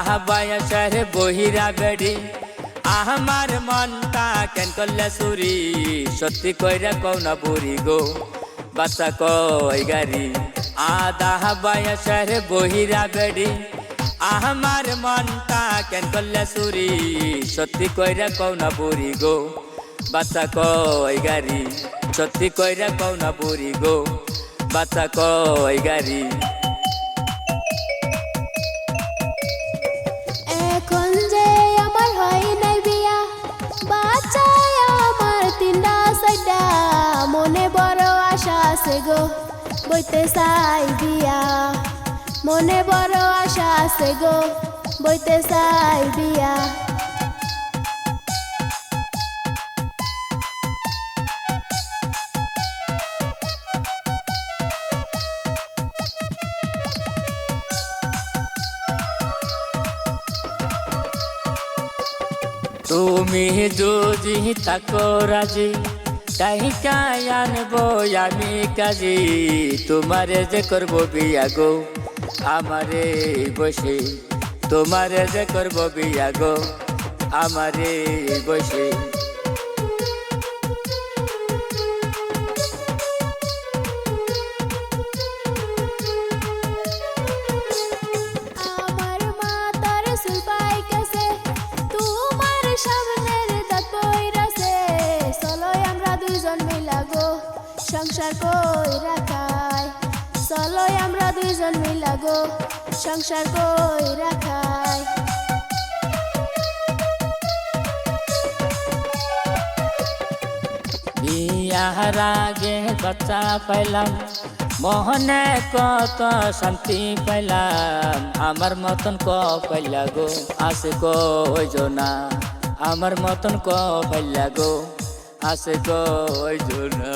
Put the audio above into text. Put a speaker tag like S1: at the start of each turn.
S1: আদা বয়সের বহিরা বেড়ি আমার মনটা কেন করলে চুরি সত্যি কইরা কও না বুড়ি গো বাচ্চা কই গাড়ি আদা বয়সের বহিরা বেড়ি আমার মনটা কেন করলে চুরি সত্যি কইরা কও না বুড়ি গো বাচ্চা কই গাড়ি সত্যি কইরা কও না বুড়ি গো বাচ্চা কই গাড়ি
S2: আছে গো, বইতে চাই বিয়া। মনে বড় আশা আছে গো, বইতে চাই বিয়া।
S1: তুমি যদি থাকো রাজি কাই আনব আমি কাজে তোমারে যে করব বিয়া গো আমারে বসে তোমারে যে করব বিয়া গো আমারে বসে
S2: দুইজন মিলা গো সংসার কই রাখাই চলো আমরা দুইজন মিলা গো সংসার কই রাখাই
S1: বিয়ার আগে বাচ্চা পাইলাম, মোহনে কত শান্তি পাইলাম। আমার মতন ক পাইলা গো আসে কই জনা আমার মতন ক পাইলা গো আসে কয় জনা